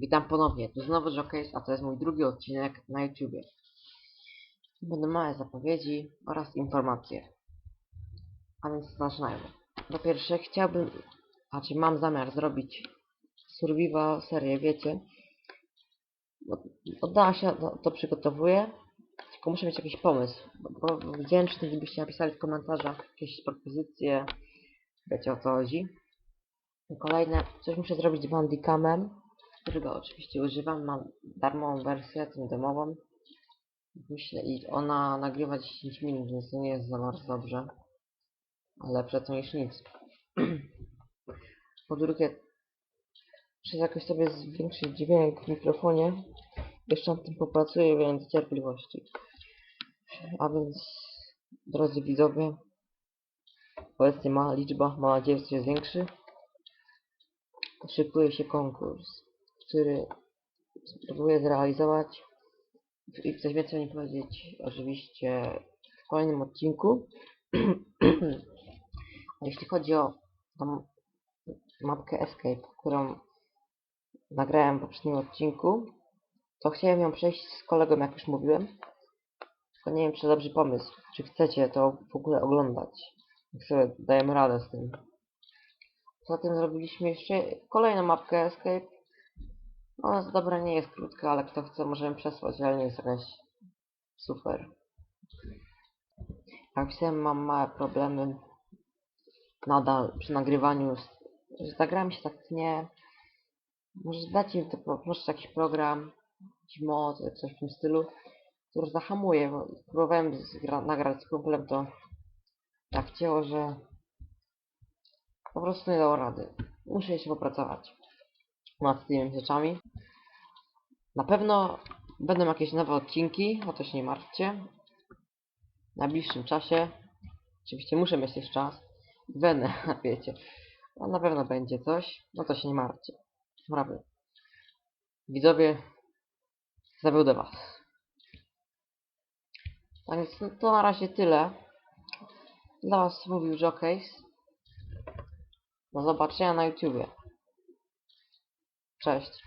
Witam ponownie, tu znowu Jockeys, a to jest mój drugi odcinek na YouTubie. Będą małe zapowiedzi oraz informacje. A więc zaczynajmy. Po pierwsze chciałbym, znaczy mam zamiar zrobić survival serię, wiecie. Od- się to, to przygotowuję, tylko muszę mieć jakiś pomysł. Bo, wdzięczny, gdybyście napisali w komentarzach jakieś propozycje, wiecie o co chodzi. Kolejne, coś muszę zrobić z Bandicamem, którego oczywiście używam, mam darmową wersję, tą demową. Myślę, i ona nagrywa 10 minut, więc to nie jest za bardzo dobrze. Ale to niż nic. Po drugie, muszę jakoś sobie zwiększyć dźwięk w mikrofonie. Jeszcze nad tym popracuję, więc cierpliwości. A więc, drodzy widzowie, obecnie mała liczba, mam nadzieję, się zwiększy. Szykuje się konkurs, który spróbuję zrealizować i coś więcej o nim powiedzieć oczywiście w kolejnym odcinku. Jeśli chodzi o tą mapkę Escape, którą nagrałem w poprzednim odcinku, to chciałem ją przejść z kolegą, jak już mówiłem. Tylko nie wiem, czy to dobry pomysł. Czy chcecie to w ogóle oglądać? Jak sobie dajemy radę z tym. Poza tym zrobiliśmy jeszcze kolejną mapkę Escape. No, dobra nie jest krótka, ale kto chce możemy przesłać, ale nie jest jakaś super. Jak wiem, mam małe problemy nadal przy nagrywaniu. z- że Ta gra mi się tak nie... Może dać mi to, po- może jakiś program, jakiś mod, coś w tym stylu, który zahamuje, bo próbowałem nagrać z kumplem, to tak cięło, że po prostu nie dało rady. Muszę się popracować nad tymi rzeczami. Na pewno będą jakieś nowe odcinki, o to się nie martwcie. W najbliższym czasie. Oczywiście muszę mieć też czas. Będę, wiecie. No, na pewno będzie coś, no to się nie martwcie. Naprawdę. Widzowie, zawiodę was. Tak więc no, to na razie tyle. Dla was mówił Jockeys. Do zobaczenia na YouTubie. Cześć.